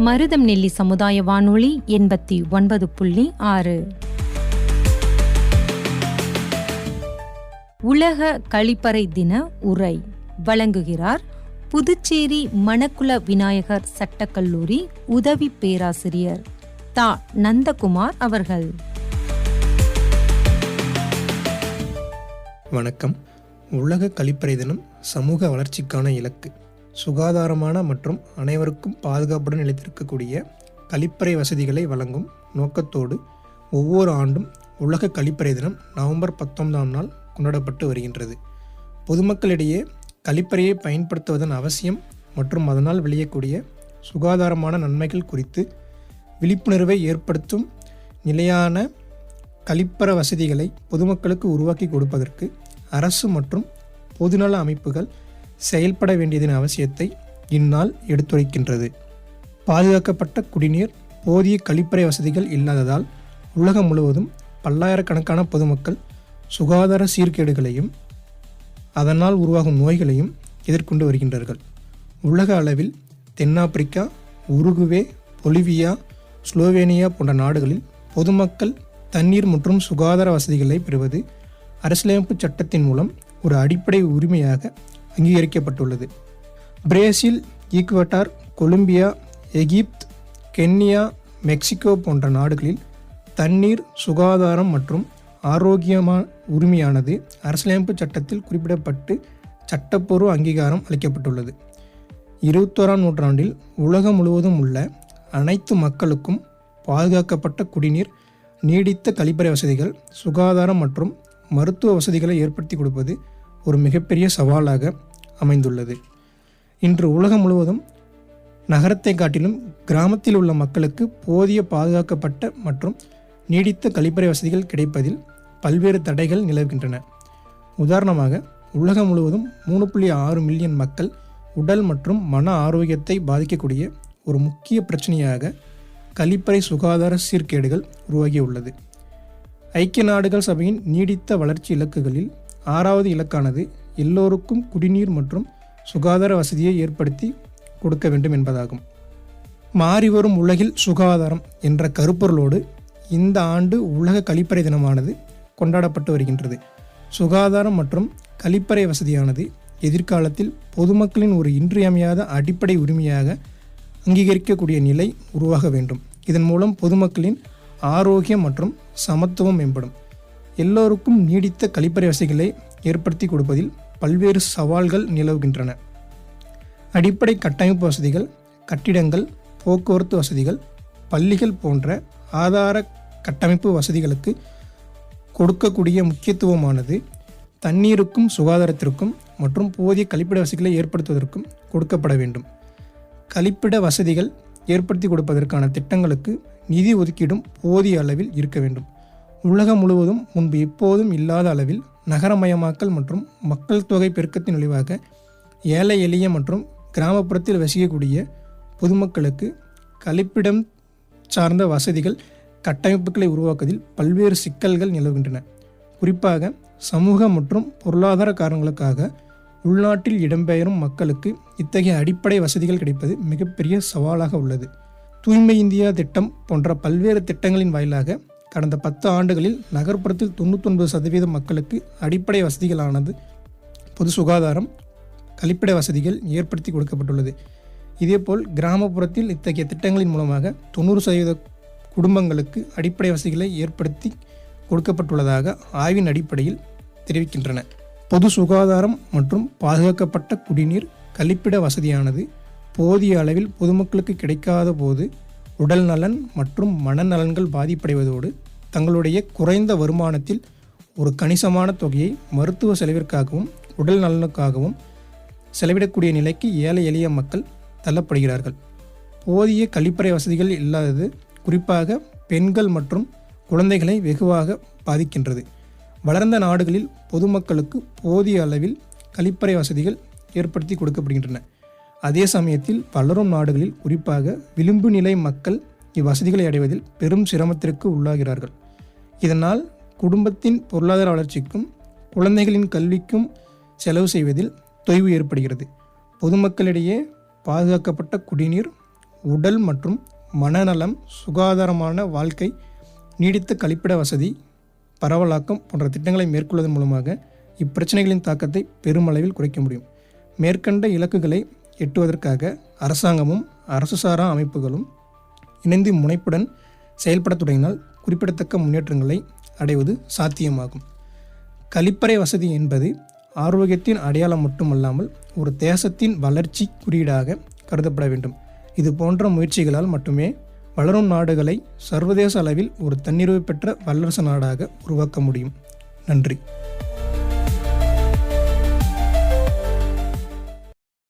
மருதம் நெல்லி சமுதாய வானொலி எண்பத்தி ஒன்பது புள்ளி ஆறு. உலக கழிப்பறை தின உரை வழங்குகிறார் புதுச்சேரி மணக்குள விநாயகர் சட்டக்கல்லூரி உதவி பேராசிரியர் தா. நந்தகுமார் அவர்கள். வணக்கம். உலக கழிப்பறை தினம் சமூக வளர்ச்சிக்கான இலக்கு. சுகாதாரமான மற்றும் அனைவருக்கும் பாதுகாப்புடன் நிலைத்திருக்கக்கூடிய கழிப்பறை வசதிகளை வழங்கும் நோக்கத்தோடு ஒவ்வொரு ஆண்டும் உலக கழிப்பறை தினம் நவம்பர் பத்தொன்பதாம் நாள் கொண்டாடப்பட்டு வருகின்றது. பொதுமக்களிடையே கழிப்பறையை பயன்படுத்துவதன் அவசியம் மற்றும் அதனால் விளையக்கூடிய சுகாதாரமான நன்மைகள் குறித்து விழிப்புணர்வை ஏற்படுத்தும் நிலையான கழிப்பற வசதிகளை பொதுமக்களுக்கு உருவாக்கி கொடுப்பதற்கு அரசு மற்றும் பொதுநல அமைப்புகள் செயல்பட வேண்டியதன் அவசியத்தை இந்நாள் எடுத்துரைக்கின்றது. பாதுகாக்கப்பட்ட குடிநீர் போதிய கழிப்பறை வசதிகள் இல்லாததால் உலகம் முழுவதும் பல்லாயிரக்கணக்கான பொதுமக்கள் சுகாதார சீர்கேடுகளையும் அதனால் உருவாகும் நோய்களையும் எதிர்கொண்டு வருகின்றார்கள். உலக அளவில் தென்னாப்பிரிக்கா உருகுவே பொலிவியா ஸ்லோவேனியா போன்ற நாடுகளில் பொதுமக்கள் தண்ணீர் மற்றும் சுகாதார வசதிகளை பெறுவது அரசியலமைப்பு சட்டத்தின் மூலம் ஒரு அடிப்படை உரிமையாக அங்கீகரிக்கப்பட்டுள்ளது. Brazil Ecuador Colombia Egypt Kenya Mexico போன்ற நாடுகளில் தண்ணீர் சுகாதாரம் மற்றும் ஆரோக்கியமான உரிமையானது அரசியலமைப்பு சட்டத்தில் குறிப்பிடப்பட்டு சட்டப்பூர்வ அங்கீகாரம் அளிக்கப்பட்டுள்ளது. இருபத்தோராம் நூற்றாண்டில் உலகம் முழுவதும் உள்ள அனைத்து மக்களுக்கும் பாதுகாக்கப்பட்ட குடிநீர் நீடித்த கழிப்பறை வசதிகள் சுகாதாரம் மற்றும் மருத்துவ வசதிகளை ஏற்படுத்தி கொடுப்பது ஒரு மிகப்பெரிய சவாலாக அமைந்துள்ளது. இன்று உலகம் முழுவதும் நகரத்தை காட்டிலும் கிராமத்தில் உள்ள மக்களுக்கு போதிய பாதுகாக்கப்பட்ட மற்றும் நீடித்த கழிப்பறை வசதிகள் கிடைப்பதில் பல்வேறு தடைகள் நிலவுகின்றன. உதாரணமாக உலகம் முழுவதும் மூணு புள்ளி ஆறு மில்லியன் மக்கள் உடல் மற்றும் மன ஆரோக்கியத்தை பாதிக்கக்கூடிய ஒரு முக்கிய பிரச்சனையாக கழிப்பறை சுகாதார சீர்கேடுகள் உருவாகியுள்ளது. ஐக்கிய நாடுகள் சபையின் நீடித்த வளர்ச்சி இலக்குகளில் ஆறாவது இலக்கானது எல்லோருக்கும் குடிநீர் மற்றும் சுகாதார வசதியை ஏற்படுத்தி கொடுக்க வேண்டும் என்பதாகும். மாறிவரும் உலகில் சுகாதாரம் என்ற கருப்பொருளோடு இந்த ஆண்டு உலக கழிப்பறை தினமானது கொண்டாடப்பட்டு வருகின்றது. சுகாதாரம் மற்றும் கழிப்பறை வசதியானது எதிர்காலத்தில் பொதுமக்களின் ஒரு இன்றியமையாத அடிப்படை உரிமையாக அங்கீகரிக்கக்கூடிய நிலை உருவாக வேண்டும். இதன் மூலம் பொதுமக்களின் ஆரோக்கியம் மற்றும் சமத்துவம் மேம்படும். எல்லோருக்கும் நீடித்த கழிப்பறை வசதிகளை ஏற்படுத்தி கொடுப்பதில் பல்வேறு சவால்கள் நிலவுகின்றன. அடிப்படை கட்டமைப்பு வசதிகள் கட்டிடங்கள் போக்குவரத்து வசதிகள் பள்ளிகள் போன்ற ஆதார கட்டமைப்பு வசதிகளுக்கு கொடுக்கக்கூடிய முக்கியத்துவமானது தண்ணீருக்கும் சுகாதாரத்திற்கும் மற்றும் போதிய கழிப்பிட வசதிகளை ஏற்படுத்துவதற்கும் கொடுக்கப்பட வேண்டும். கழிப்பிட வசதிகள் ஏற்படுத்தி கொடுப்பதற்கான திட்டங்களுக்கு நிதி ஒதுக்கீடும் போதிய அளவில் இருக்க வேண்டும். உலகம் முழுவதும் முன்பு எப்போதும் இல்லாத அளவில் நகரமயமாக்கல் மற்றும் மக்கள் தொகை பெருக்கத்தின் விளைவாக ஏழை எளிய மற்றும் கிராமப்புறத்தில் வசிக்கக்கூடிய பொதுமக்களுக்கு கழிப்பிடம் சார்ந்த வசதிகள் கட்டமைப்புகளை உருவாக்குவதில் பல்வேறு சிக்கல்கள் நிலவுகின்றன. குறிப்பாக சமூக மற்றும் பொருளாதார காரணங்களுக்காக உள்நாட்டில் இடம்பெயரும் மக்களுக்கு இத்தகைய அடிப்படை வசதிகள் கிடைப்பது மிகப்பெரிய சவாலாக உள்ளது. தூய்மை இந்தியா திட்டம் போன்ற பல்வேறு திட்டங்களின் வாயிலாக கடந்த பத்து ஆண்டுகளில் நகர்ப்புறத்தில் தொண்ணூத்தொன்பது சதவீத மக்களுக்கு அடிப்படை வசதிகளானது பொது சுகாதாரம் கழிப்பிட வசதிகள் ஏற்படுத்தி கொடுக்கப்பட்டுள்ளது. இதேபோல் கிராமப்புறத்தில் இத்தகைய திட்டங்களின் மூலமாக தொண்ணூறு சதவீத குடும்பங்களுக்கு அடிப்படை வசதிகளை ஏற்படுத்தி கொடுக்கப்பட்டுள்ளதாக ஆய்வின் அடிப்படையில் தெரிவிக்கின்றன. பொது சுகாதாரம் மற்றும் பாதுகாக்கப்பட்ட குடிநீர் கழிப்பிட வசதியானது போதிய அளவில் பொதுமக்களுக்கு கிடைக்காத போது உடல் நலன் மற்றும் மனநலன்கள் பாதிப்படைவதோடு தங்களுடைய குறைந்த வருமானத்தில் ஒரு கணிசமான தொகையை மருத்துவ செலவிற்காகவும் உடல் நலனுக்காகவும் செலவிடக்கூடிய நிலைக்கு ஏழை எளிய மக்கள் தள்ளப்படுகிறார்கள். போதிய கழிப்பறை வசதிகள் இல்லாதது குறிப்பாக பெண்கள் மற்றும் குழந்தைகளை வெகுவாக பாதிக்கின்றது. வளர்ந்த நாடுகளில் பொதுமக்களுக்கு போதிய அளவில் கழிப்பறை வசதிகள் ஏற்படுத்தி கொடுக்கப்படுகின்றன. அதே சமயத்தில் வளரும் நாடுகளில் குறிப்பாக விளிம்பு நிலை மக்கள் இவ்வசதிகளை அடைவதில் பெரும் சிரமத்திற்கு உள்ளாகிறார்கள். இதனால் குடும்பத்தின் பொருளாதார வளர்ச்சிக்கும் குழந்தைகளின் கல்விக்கும் செலவு செய்வதில் தொய்வு ஏற்படுகிறது. பொதுமக்களிடையே பாதுகாக்கப்பட்ட குடிநீர் உடல் மற்றும் மனநலம் சுகாதாரமான வாழ்க்கை நீடித்த கழிப்பிட வசதி பரவலாக்கம் போன்ற திட்டங்களை மேற்கொள்வதன் மூலமாக இப்பிரச்சனைகளின் தாக்கத்தை பெருமளவில் குறைக்க முடியும். மேற்கண்ட இலக்குகளை எட்டுவதற்காக அரசாங்கமும் அரசு சாரா அமைப்புகளும் இணைந்து முனைப்புடன் செயல்படத் தொடங்கினால் குறிப்பிடத்தக்க முன்னேற்றங்களை அடைவது சாத்தியமாகும். கழிப்பறை வசதி என்பது ஆரோக்கியத்தின் அடையாளம் மட்டுமல்லாமல் ஒரு தேசத்தின் வளர்ச்சி குறியீடாக கருதப்பட வேண்டும். இது போன்ற முயற்சிகளால் மட்டுமே வளரும் நாடுகளை சர்வதேச அளவில் ஒரு தன்னிறைவு பெற்ற வல்லரசு நாடாக உருவாக்க முடியும். நன்றி.